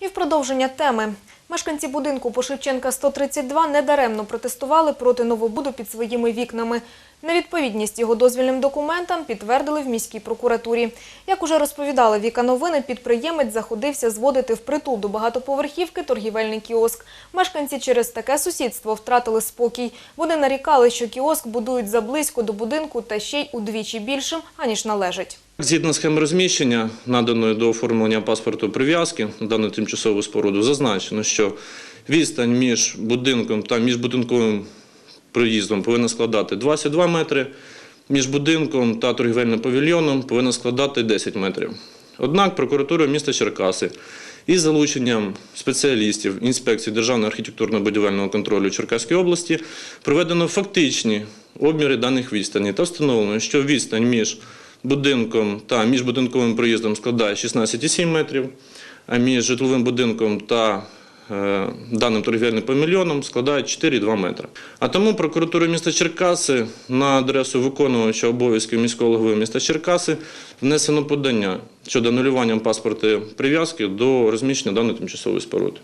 І в продовження теми. Мешканці будинку по Шевченка 132 недаремно протестували проти новобуду під своїми вікнами. Невідповідність його дозвільним документам підтвердили в міській прокуратурі. Як уже розповідали Віка Новини, підприємець заходився зводити впритул до багатоповерхівки торгівельний кіоск. Мешканці через таке сусідство втратили спокій. Вони нарікали, що кіоск будують заблизько до будинку та ще й удвічі більшим, аніж належить. Згідно схеми розміщення, наданої до оформлення паспорту прив'язки на дану тимчасову споруду, зазначено, що відстань між будинком та міжбудинковим проїздом повинна складати 22 метри, між будинком та торгівельним павільйоном повинна складати 10 метрів. Однак прокуратура міста Черкаси із залученням спеціалістів інспекції Державного архітектурно-будівельного контролю Черкаської області проведено фактичні обміри даних відстані та встановлено, що відстань між будинком та міжбудинковим проїздом складає 16,7 метрів, а між житловим будинком та е, даним торгівельним павільйоном складає 4,2 метри. А тому прокуратура міста Черкаси на адресу виконувача обов'язків міського голови міста Черкаси внесено подання щодо анулювання паспорта прив'язки до розміщення даної тимчасової споруди.